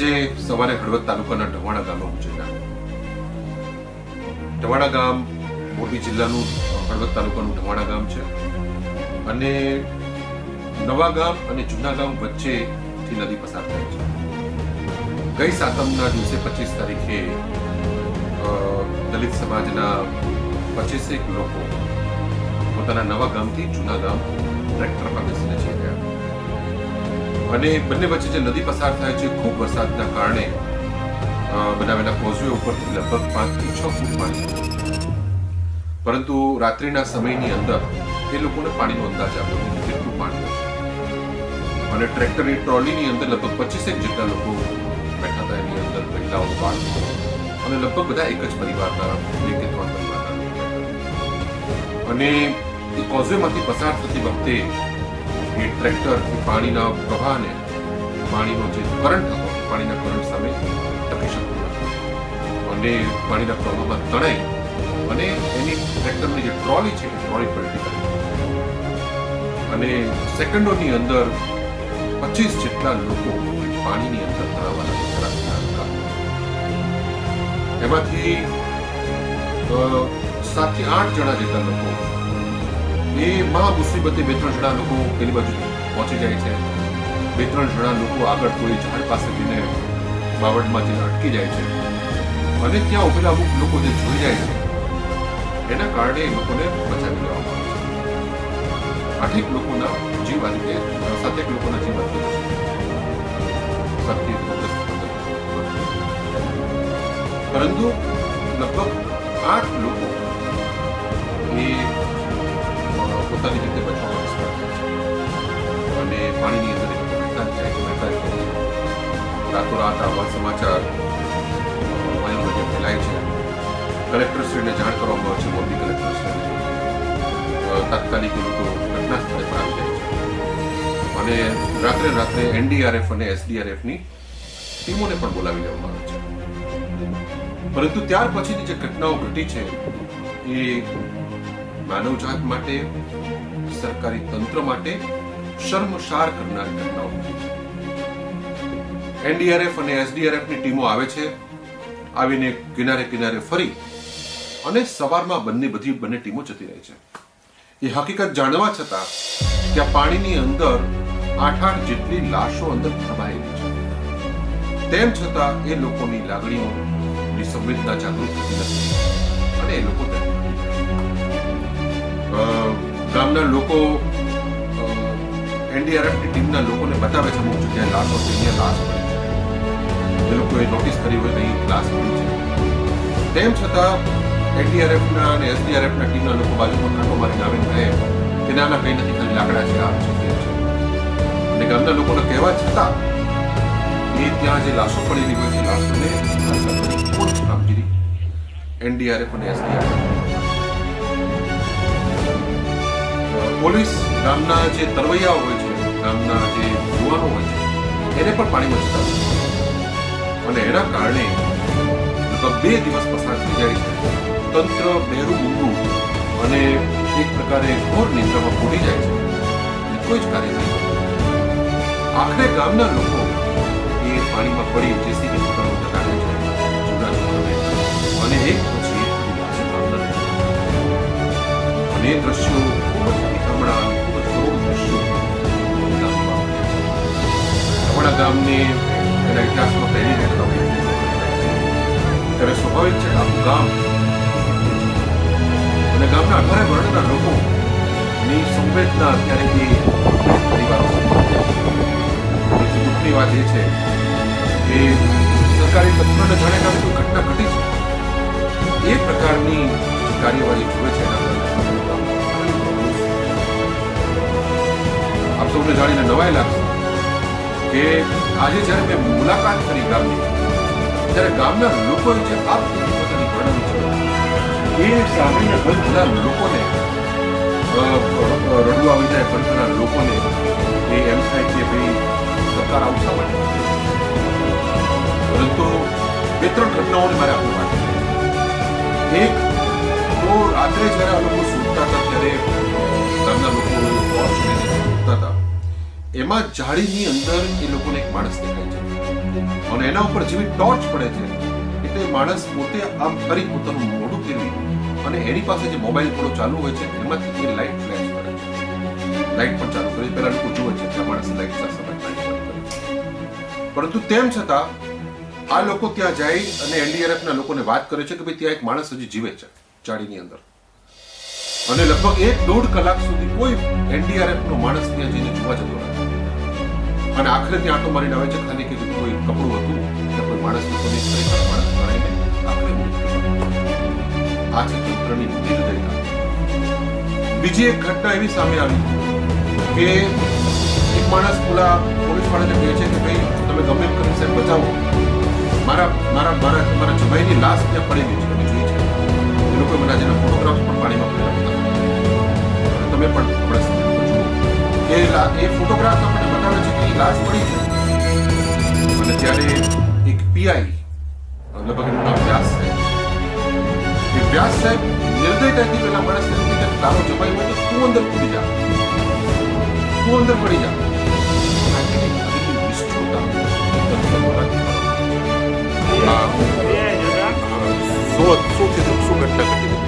આજે સવારે હળવદ તાલુકાના ઢવાણા ગામમાં ઉજવણા ઢવાણા ગામ મોરબી જિલ્લાનું હળવદ તાલુકાનું ઢવાણા ગામ છે. અને નવા ગામ અને જૂના ગામ વચ્ચેથી નદી પસાર થાય છે. ગઈ સાતમના દિવસે પચીસ તારીખે દલિત સમાજના પચીસેક લોકો પોતાના નવા ગામથી જૂના ગામ ટ્રેક્ટર પર બેસીને જઈ ગયા અને બંને વચ્ચે જે નદી પસાર થાય છે, ખૂબ વરસાદના કારણે બનાવેલા કોઝવે ઉપરથી લગભગ પાંચથી છ ફૂટ પાણી પરંતુ રાત્રિના સમયની અંદર એ લોકોને પાણીનો અંદાજ આવ્યો કેટલું પાણી અને ટ્રેક્ટરની ટ્રોલીની અંદર લગભગ પચીસેક જેટલા લોકો બેઠા હતા, એની અંદર મહિલાઓ બાળકો અને લગભગ બધા એક જ પરિવારના, બે કે ત્રણ પરિવારના. અને એ કોઝવેમાંથી પસાર થતી વખતે એ ટ્રેક્ટર પાણીના પ્રવાહને પાણીનો જે કરંટ હતો, પાણીના કરંટ સામે ટકી શકતો નથી. અને પાણીના પ્રવાહમાં તણાઈ અને એની ટ્રેક્ટરની જે ટ્રોલી છે, એ ટ્રોલી પલટી ગઈ. અને સેકન્ડોની અંદર પચીસ જેટલા લોકો પાણીની અંદર તણાવવાના એમાંથી સાતથી આઠ જણા જેટલા લોકો એ મહા મુસીબતે બે ત્રણ જણા લોકો પેલી બાજુ પહોંચી જાય છે. બે ત્રણ જણા લોકો આગળ કોઈ ઝાડ પાસે જઈને બાવડમાં જઈને અટકી જાય છે. અને ત્યાં ઉભેલા અમુક લોકો જે જોઈ જાય છે, એના કારણે એ લોકોને બચાવી લેવામાં આવે છે. આઠેક લોકોના જીવ આ રીતે, સાતેક લોકોના જીવ આ રીતે પરંતુ લગભગ આઠ લોકો એ પોતાની રીતે બચવામાં નિષ્ફળ અને પાણીની અંદર જ જાય જાય છે, રાતોરાત આવા સમાચાર વાયુ બધે ફેલાય છે. કલેક્ટરશ્રીને જાણ કરવામાં આવે છે, મોરબી કલેક્ટરશ્રીને. તાત્કાલિક લોકો ઘટના સ્થળે પર આવી જાય છે. અને રાત્રે રાત્રે એનડીઆરએફ અને એસડીઆરએફની ટીમોને પણ બોલાવી લેવામાં આવે છે. પરંતુ ત્યાર પછીની જે ઘટનાઓ ઘટી છે, એ માનવજાત માટે સરકારી તંત્ર માટે શર્મસાર કરનારી ઘટનાઓ ઘટી છે. એનડીઆરએફ અને એસડીઆરએફની ટીમો આવે છે, આવીને કિનારે કિનારે ફરી અને સવારમાં બંને બધી બંને ટીમો જતી રહે છે. એ હકીકત જાણવા છતાં ત્યાં પાણીની અંદર આઠ આઠ જેટલી લાશો અંદર દબાયેલી છે. તેમ છતાં એ લોકોની લાગણીઓની સંવેદના જાગૃત થતી નથી અને એ લોકો ગામના લોકો એનડીઆરએફની ટીમના લોકોને બતાવે છે અમુક જગ્યાએ લાશો છે અહીંયા લાશ પડી છે એ લોકોએ નોટિસ કરી હોય અહીં લાશ પડી છે તેમ છતાં, એનડીઆરએફના અને એસડીઆરએફના ટીમના લોકો બાજુમાં કાંટો મારીને આવીને કહે કે ના ના, કંઈ નથી, ખાલી લાકડા છે, આ છે અને ગામના લોકોને કહેવા છતાં, એ ત્યાં જે લાશો પડેલી હોય છે લાશોને જ કામગીરી એનડીઆરએફ અને એસડીઆરએફ પોલીસ ગામના જે તરવૈયાઓ હોય છે, ગામના જે યુવાનો હોય છે, એને પણ પાણીમાં જતા અને એના કારણે લગભગ બે દિવસ પસાર થઈ જાય છે. તંત્ર, બેરું ઊંડું અને એક પ્રકારે ઘોર નિંદ્રામાં પડી જાય છે. કોઈ જ કાર્ય નહીં આખરે ગામના લોકો એ પાણીમાં પડી જેસીબી પોતાનું ટકાવે છે જુદા જુદા અને એક પછી એક અને દ્રશ્યો આપણા ગામની એના ઇતિહાસમાં પહેલી ઘટના હોય ત્યારે સ્વાભાવિક છે આખું ગામ અને ગામના અઢારે વર્ણના લોકો ની સંવેદના અત્યારે એ પરિવારો દુઃખની વાત એ છે કે સરકારી તંત્રને જાણે કામ કોઈ ઘટના ઘટી છે. એ પ્રકારની કાર્યવાહી જુએ છે એના આપ સૌને જાણીને નવાઈ લાગશે. કે આજે જ્યારે મેં મુલાકાત કરી ગામની, ત્યારે ગામના લોકોએ જે આપ પોતાની વર્ણન છે, એ સાંભળીને બધા લોકોને રડવું આવી જાય પંથના લોકોને એ એમ થાય કે ભાઈ સરકાર આવું શા માટે પરંતુ બે ત્રણ ઘટનાઓને મારે આપવું માટે એક, તો રાત્રે જ્યારે આ લોકો સૂતા હતા, ત્યારે ગામના લોકો ટોર્ચ સૂતા હતા. એમાં જાળીની અંદર એ લોકોને એક માણસ દેખાય છે. અને એના ઉપર જેવી ટોર્ચ પડે છે એટલે માણસ પોતે આમ કરી પોતાનું મોઢું ફેરવી અને એની પાસે જે મોબાઈલ થોડો ચાલુ હોય છે, એમાંથી એ લાઈટ ફ્લેશ કરે છે. લાઈટ પણ ચાલુ કરી પહેલા લોકો જુએ છે કે માણસ સાથે સમજ પરંતુ તેમ છતાં, આ લોકો ત્યાં જાય અને એનડીઆરએફના લોકોને વાત કરે છે કે ભાઈ ત્યાં એક માણસ હજી જીવે છે ચાળીની અંદર. અને લગભગ એક દોઢ કલાક સુધી કોઈ એનડીઆરએફનો માણસ ત્યાં જઈને જોવા જતો નથી અને આખરે ત્યાં આટો મારીને આવે છે, ખાલી કે કોઈ કપડું હતું કે કોઈ માણસ લોકોને ખરેખર માણસ ગણાઈને આખરે આ છે તંત્રની નિર્દયતા બીજી એક ઘટના એવી સામે આવી કે એક માણસ પેલા પોલીસ વાળાને કહે છે કે ભાઈ, તમે ગમે કરી સાહેબ બચાવો. મારા મારા મારા મારા જમાઈની લાશ ત્યાં પડેલી છે જોઈ છે. એ લોકો મને જેના ફોટોગ્રાફ્સ પણ પાણીમાં પડેલા હતા. તમે પણ એ ફોટોગ્રાફ આપણને એ લાશ પડી છે. અને ત્યારે એક પીઆઈ લગભગ એનું નામ વ્યાસ સાહેબ. એ વ્યાસ સાહેબ નિર્દયતાથી પેલા માણસને કીધું તારો જમાઈ હોય તો તું અંદર પડી જા. તું અંદર પડી જા. શું શું થયું શું ઘટના ઘટી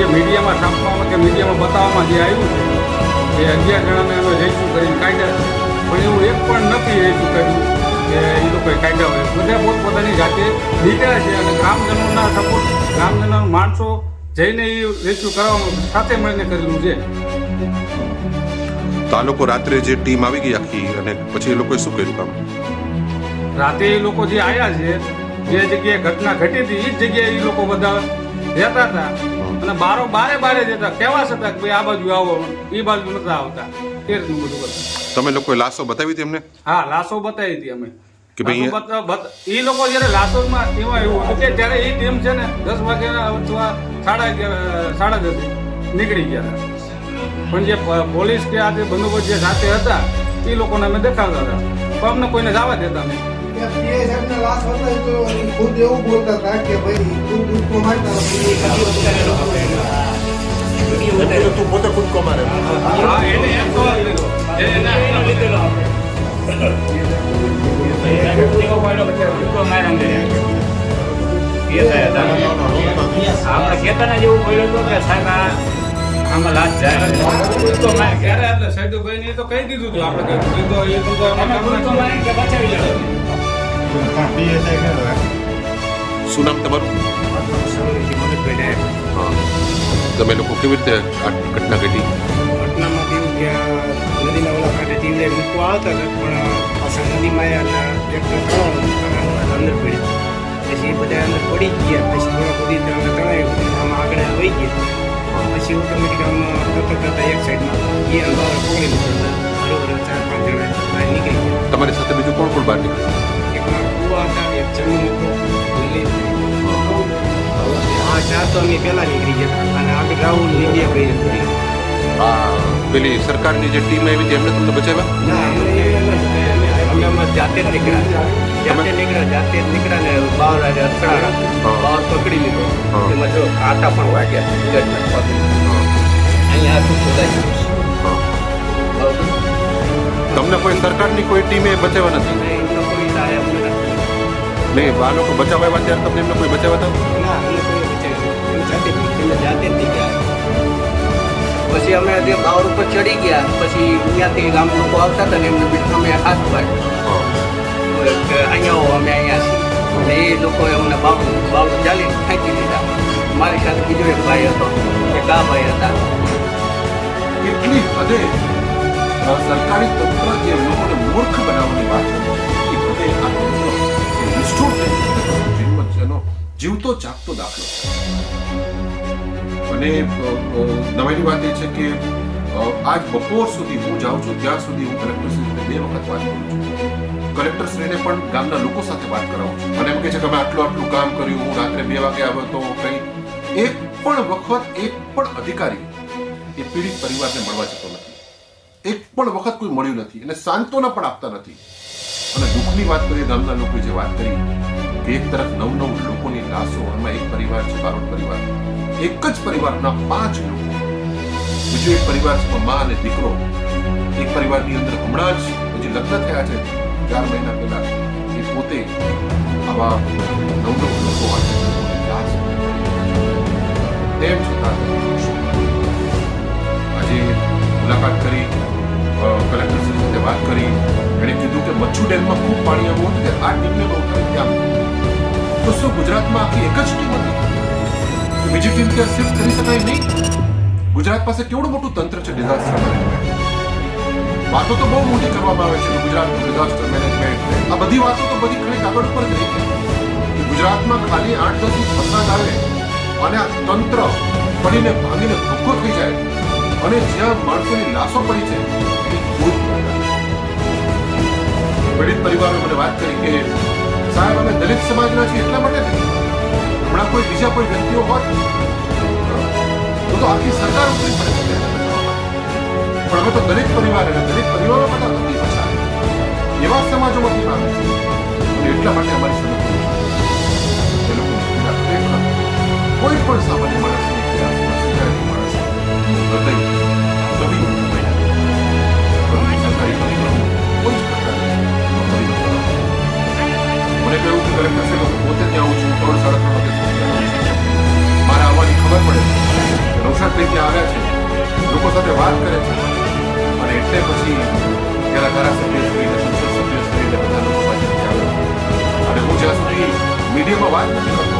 જે મીડિયામાં છાપવામાં કે મીડિયામાં બતાવવામાં જે આવ્યું છે એ અગિયાર જણાને અમે રહીશું કરીને કાઢ્યા પણ એવું એક પણ નથી રહીશું કર્યું કે એ લોકોએ કાઢ્યા હોય. બધા પોતપોતાની જાતે લીધા છે અને ગ્રામજનોના સપોર્ટ ગ્રામજનોના માણસો જઈને એ રેસ્ક્યુ કરાવવામાં સાથે મળીને કરેલું છે. તો આ લોકો રાત્રે જે ટીમ આવી ગઈ આખી અને પછી એ લોકોએ શું કર્યું કામ? રાતે એ લોકો જે આવ્યા છે જે જગ્યાએ ઘટના ઘટી હતી એ જ જગ્યાએ એ લોકો બધા રહેતા હતા. અને બારો બારે બારે જતા કેવા છતાં કે ભાઈ આ બાજુ આવો એ બાજુ નતા આવતા. એ રીતનું બધું કરતા તમે લોકો લાશો બતાવી હતી અમને? હા લાશો બતાવી હતી અમે. કે ભાઈ એ લોકો જયારે લાશોમાં એવા એવું હતું કે ત્યારે એ ટીમ છે ને દસ વાગે અથવા સાડા સાડા દસ નીકળી ગયા હતા. પણ જે પોલીસ કે આ જે બંદોબસ્ત જે સાથે હતા એ લોકોને અમે દેખાડતા હતા. પણ અમને કોઈને જવા દેતા નહીં. ખુદ એવું બોલતા હતા કે ભાઈ તું દુઃખો મારતા તું પોતે કૂદકો મારે હા, એને એમ સવાલ કર્યો. એને- આપણે કેતાના જેવું બોલ્યો હતો કે સાહેબ આ આમાં લાસ્ટ જાય તો મારે ક્યારે એટલે સૈદુભાઈને એ તો કહી દીધું હતું આપણે. એ તો એ તો અમે ભૂલ કે શું તમારું તમે લોકો કેવી રીતે ઘટના ઘટી ઘટનામાં કેવું કે નદીના ઓલા કાંઠે ટીવડે મૂકવા આવતા હતા પણ પાછા નદીમાં એટલે ટ્રેક્ટર અંદર પડ્યા પછી બધા અંદર પડી ગયા પછી થોડા આગળ વહી ગયા પછી ઓટોમેટિક આમ કરતા કરતા એક સાઈડમાં ગયા બહાર નીકળી ગયા તમારી સાથે બીજું કોણ કોણ બહાર નીકળ્યું? એક ચમન હતો હા અમે પહેલા નીકળી ગયા અને આગળ રાહુલ ઇન્ડિયા પડી આ પેલી સરકારની જે ટીમ આવી હતી, એમને તમને બચાવ્યા? ના અમે અમે જાતે જ નીકળ્યા જાતે નીકળ્યા જાતે જ નીકળ્યા ને બાર અથડાણા બાર પકડી લીધો એમાં જો કાંટા પણ વાગ્યા અહીંયા હા. તમને કોઈ સરકારની કોઈ ટીમે બચાવ્યા નથી? નહીં આ લોકો બચાવવા આવ્યા ત્યારે તમને એમને કોઈ બચાવ્યા હતા? ના અમને કોઈ બચાવ્યું નથી. એમ જાતે જ નીકળ્યા, જાતે પછી અમે જે બાવર ઉપર ચડી ગયા પછી અહીંયાથી ગામ લોકો આવતા હતા ને એમને બી- અમે હાથ પાડ્યો અહીંયા હો અમે અહીંયા છીએ. એટલે એ લોકોએ અમને બાવડું બાવડું ચાલીને ફેંકી દીધા. મારી સાથે બીજો એક ભાઈ હતો એક આ ભાઈ હતા. કેટલી હદે સરકારી તંત્ર જે લોકોને મૂર્ખ બનાવવાની વાત છે, જીવતો જાગતો દાખલો. અને નવાઈની વાત એ છે કે આજ બપોર સુધી હું જાઉં છું, ત્યાં સુધી હું કલેક્ટરશ્રીને બે વખત વાત કરું છું. કલેક્ટરશ્રીને પણ ગામના લોકો સાથે વાત કરાવું છું. અને એમ કહે છે કે અમે આટલું આટલું કામ કર્યું, હું રાત્રે બે વાગે આવ્યો તો કઈ. એક પણ વખત, એક પણ અધિકારી એ પીડિત પરિવારને મળવા જતો નથી. એક પણ વખત કોઈ મળ્યું નથી અને સાંત્વના પણ આપતા નથી. અને દુઃખની વાત કરીએ, ગામના લોકોએ જે વાત કરી કે એક તરફ નવ નવ લોકોની લાશો એમાં એક પરિવાર છે, બારોટ પરિવાર. એક જ પરિવારના પાંચ લોકો. બીજો એક પરિવાર છે મા અને દીકરો. એક પરિવારની અંદર હમણાં જ હજી લગ્ન થયા છે. ચાર મહિના પહેલા એ પોતે આવા નવ નવ લોકો લાશ તેમ છતાં આજે મુલાકાત કરી કલેક્ટર શ્રી સાથે વાત કરી એણે કીધું કે મચ્છુ ડેમમાં ખૂબ પાણી આવ્યું હતું કે આ ટીમને ઉઠાવી ત્યાં તો શું ગુજરાતમાં આખી એક જ ટીમ હતી? બીજી ટીમ ત્યાં શિફ્ટ કરી શકાય નહીં? ગુજરાત પાસે કેવડું મોટું તંત્ર છે ડિઝાસ્ટર મેનેજમેન્ટ? વાતો તો બહુ મોટી કરવામાં આવે છે ગુજરાતનું ડિઝાસ્ટર મેનેજમેન્ટ. આ બધી વાતો તો બધી ખરી કાગળ ઉપર જ રહી ગુજરાતમાં ખાલી આઠ દસ ઇંચ આવે અને આ તંત્ર પડીને ભાંગીને ભૂખો થઈ જાય અને જ્યાં માણસોની લાશો પડી છે. પીડિત પરિવારો મને વાત કરી કે, સાહેબ, અમે દલિત સમાજના છીએ, એટલા માટે હમણાં કોઈ બીજા કોઈ વ્યક્તિઓ હોત. તો આખી સરકાર ઉતરી પડે માટે. પણ અમે તો દલિત પરિવાર અને દલિત પરિવારો બધા નથી પછાડે એવા સમાજોમાંથી આવે છે. એટલા માટે અમારી સમજ કોઈ પણ સામાન્ય માણસની મીડિયામાં વાત નથી કરતો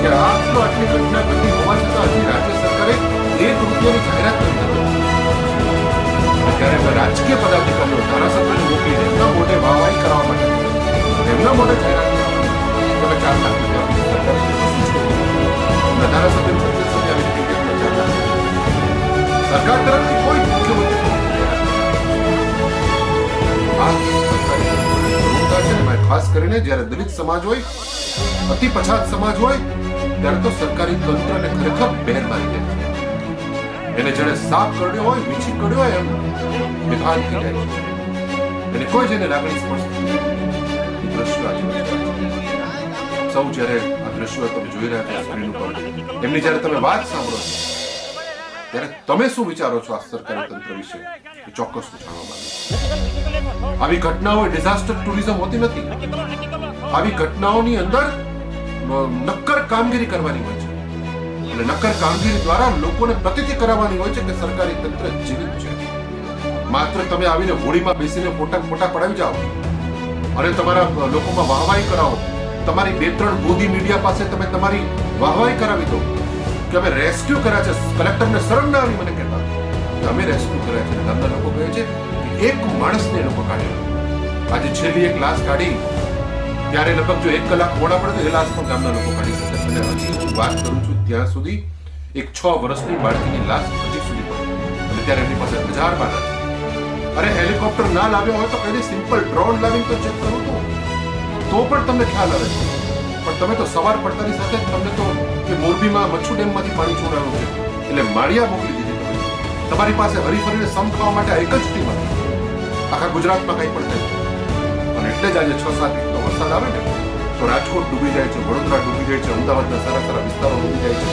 કે આટલો આટલી ઘટના ઘટી હોવા છતાં હજી રાજ્ય સરકારે એક રૂપિયાની જાહેરાત કરી નથી અને ત્યારે રાજકીય પદાધિકારીઓ ધારાસભ્યોને મોકલીને એમના મોઢે વાહવાહી કરવા માટે એમના મોઢે જાહેરાત માટે તમે ચાર લાખ રૂપિયા ધારાસભ્ય સભ્ય આવી રીતે. સરકાર તરફથી કોઈ મુખ્યમંત્રી ખાસ કરીને જ્યારે દલિત સમાજ હોય, અતિ પછાત સમાજ હોય, ત્યારે તો સરકારી તંત્રને ખરેખર બેર મારી દે એને જેને સાફ કરડ્યો હોય, વીછી કરડ્યો હોય એમ. બેભાન થઈ જાય. છે એને કોઈ જેને લાગણી સ્પર્શ નથી. દ્રશ્યો સૌ જ્યારે આ દ્રશ્યો તમે જોઈ રહ્યા છો સ્ક્રીન ઉપર, એમની જ્યારે તમે વાત સાંભળો છો, ત્યારે તમે શું વિચારો છો આ સરકારી તંત્ર વિશે? એ ચોક્કસ જાણવા માંગુ આવી ઘટનાઓ ડિઝાસ્ટર ટુરિઝમ હોતી નથી. આવી ઘટનાઓની અંદર નક્કર કામગીરી કરવાની હોય છે. અને નક્કર કામગીરી દ્વારા લોકોને પ્રતિતિ કરાવવાની હોય છે કે સરકારી તંત્ર જીવિત છે. માત્ર તમે આવીને હોળીમાં બેસીને ફોટા ફોટા પડાવી જાઓ અને તમારા લોકોમાં વાહવાહી કરાવો. તમારી બે ત્રણ ગોદી મીડિયા પાસે તમે તમારી વાહવાહી કરાવી દો કે અમે રેસ્ક્યુ કર્યા છે. કલેક્ટરને શરમ ના આવી મને કહેતા. કે અમે રેસ્ક્યુ કર્યા છે. ગામના લોકો કહે છે કે એક માણસને લોકો કાઢ્યો આજે છેલ્લી એક લાશ કાઢી, ત્યારે લગભગ જો એક કલાક મોડા પડે તો એ લાશ પણ ગામના લોકો કાઢી અને હજી વાત કરું છું ત્યાં સુધી એક છ વર્ષની બાળકીની લાશ હજી સુધી પડી અને ત્યારે એમની પાસે હજાર બાળક અરે હેલિકોપ્ટર ના લાવ્યો હોય તો કઈ સિમ્પલ ડ્રોન લાવીને તો ચેક કરું તો. તો પણ તમને ખ્યાલ આવે છે. પણ તમે તો સવાર પડતાની સાથે તમને તો કે મોરબીમાં મચ્છુ ડેમમાંથી પાણી છોડાયું છે. એટલે માળિયા મોકલી દીધી તમે. તમારી પાસે હરીફરીને સમ ખાવા માટે એક જ ટીમ હતી. આખા ગુજરાતમાં કંઈ પણ થાય અને એટલે જ આજે છ સાત ઇંચનો વરસાદ આવે ને. તો રાજકોટ ડૂબી જાય છે, વડોદરા ડૂબી જાય છે, અમદાવાદના સારા સારા વિસ્તારો ડૂબી જાય છે.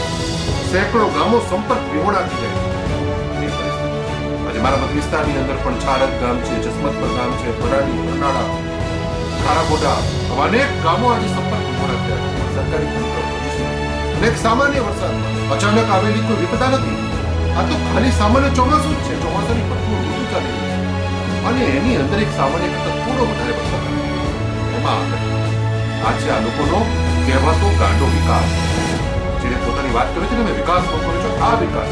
સેંકડો ગામો સંપર્ક વિહોણા થઈ જાય છે. આજે મારા મત વિસ્તારની અંદર પણ છારક ગામ છે, જસમતપર ગામ છે ભરાડી કરનાળા ખારાકોટા આવા અનેક ગામો આજે સંપર્ક વિહોણા થયા છે. સરકારી અને એક સામાન્ય વરસાદ. અચાનક આવેલી કોઈ વિપદા નથી. આ તો ખાલી સામાન્ય ચોમાસું જ છે. ચોમાસાની પ્રકૃતિ ઋતુ ચાલી અને એની અંદર એક સામાન્ય કરતા થોડો વધારે વરસાદ એમાં આ છે આ લોકોનો કહેવાતો ગાંડો વિકાસ. જેને પોતાની વાત કરે છે ને વિકાસ કરો છો, આ વિકાસ.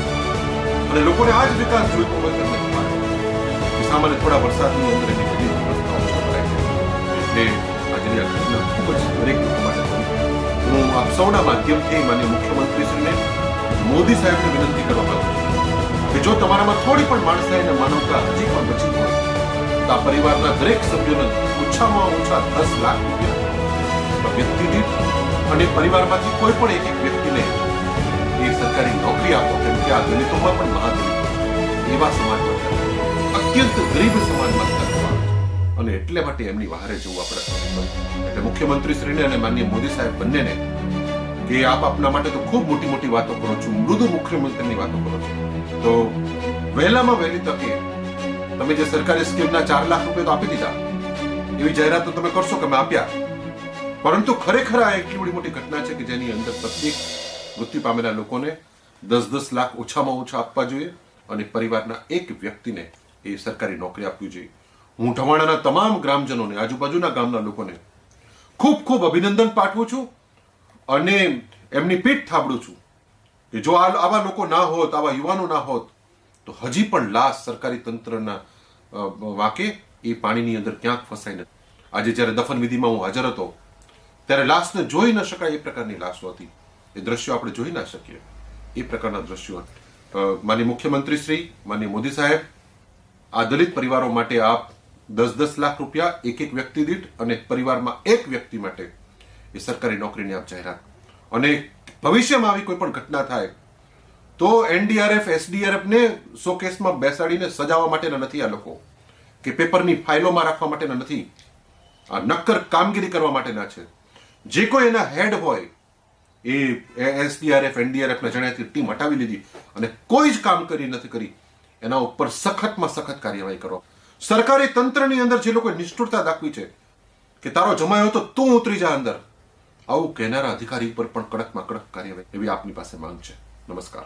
અને લોકોને આ જ વિકાસ જોઈતો હોય તો સામાન્ય થોડા વરસાદની અંદર એની બધી વ્યવસ્થાઓ એટલે આજની આ ઘટના ખૂબ જ દરેક લોકો માટે હું આપ સૌના માધ્યમથી માન્ય મુખ્યમંત્રીશ્રીને મોદી સાહેબને વિનંતી કરવા માંગુ છું કે જો તમારામાં થોડી પણ માણસાઈ અને માનવતા હજી પણ બચી હોય, તો આ પરિવારના દરેક સભ્યોને ઓછામાં ઓછા દસ લાખ રૂપિયા વ્યક્તિ દીઠ અને પરિવારમાંથી કોઈ પણ એક એક વ્યક્તિને એ સરકારી નોકરી આપો, કેમ કે આ દલિતોમાં પણ મહાદલિત એવા સમાજમાં અત્યંત ગરીબ સમાજમાં અને એટલે માટે એમની વહારે જવું આપણે એટલે મુખ્યમંત્રીશ્રીને અને માનનીય મોદી સાહેબ બંનેને કે આપ આપના માટે તો ખૂબ મોટી મોટી વાતો કરો છો, મૃદુ મુખ્યમંત્રીની વાતો કરો છો. તો વહેલામાં વહેલી તકે તમે જે સરકારી સ્કીમના ચાર લાખ રૂપિયા તો આપી દીધા, એવી જાહેરાત તો તમે કરશો કે મેં આપ્યા? પરંતુ ખરેખર આ એટલી બધી મોટી ઘટના છે કે જેની અંદર પ્રત્યેક મૃત્યુ પામેલા લોકોને દસ દસ લાખ ઓછામાં ઓછા આપવા જોઈએ અને પરિવારના એક વ્યક્તિને એ સરકારી નોકરી આપવી જોઈએ. હું ઢવાણાના તમામ ગ્રામજનોને, આજુબાજુના ગામના લોકોને ખૂબ ખૂબ અભિનંદન પાઠવું છું અને એમની પીઠ થાબડું છું કે જો આ આવા લોકો ના હોત, આવા યુવાનો ના હોત, તો હજી પણ લાશ સરકારી તંત્રના વાંકે એ પાણીની અંદર ક્યાંક ફસાઈ નથી આજે જ્યારે દફન વિધિમાં હું હાજર હતો ત્યારે લાશને જોઈ ન શકાય એ પ્રકારની લાશો હતી. એ દ્રશ્યો આપણે જોઈ ના શકીએ. એ પ્રકારના દ્રશ્યો માની મુખ્યમંત્રી શ્રી માની મોદી સાહેબ, આ દલિત પરિવારો માટે આપ દસ દસ લાખ રૂપિયા, એક એક વ્યક્તિ દીઠ અને પરિવારમાં એક વ્યક્તિ માટે એ સરકારી નોકરીની આપ જાહેરાત. અને ભવિષ્યમાં આવી કોઈ પણ ઘટના થાય, તો એનડીઆરએફ એસડીઆરએફને શોકેસમાં કેસમાં બેસાડીને સજાવવા માટેના નથી આ લોકો. કે પેપરની ફાઇલોમાં રાખવા માટેના નથી. આ નક્કર કામગીરી કરવા માટેના છે. જે કોઈ એના હેડ હોય, એ એસડીઆરએફ, એનડીઆરએફના જણાથી ટીમ હટાવી લીધી અને કોઈ જ કામ કરી નથી કરી, એના ઉપર સખતમાં સખત કાર્યવાહી કરો. સરકારી તંત્રની અંદર જે લોકોએ નિષ્ઠુરતા દાખવી છે, કે તારો જમાયો તો તું ઉતરી જા અંદર. આવું કહેનારા અધિકારી ઉપર પણ કડકમાં કડક કાર્યવાહી, એવી આપની પાસે માંગ છે. નમસ્કાર.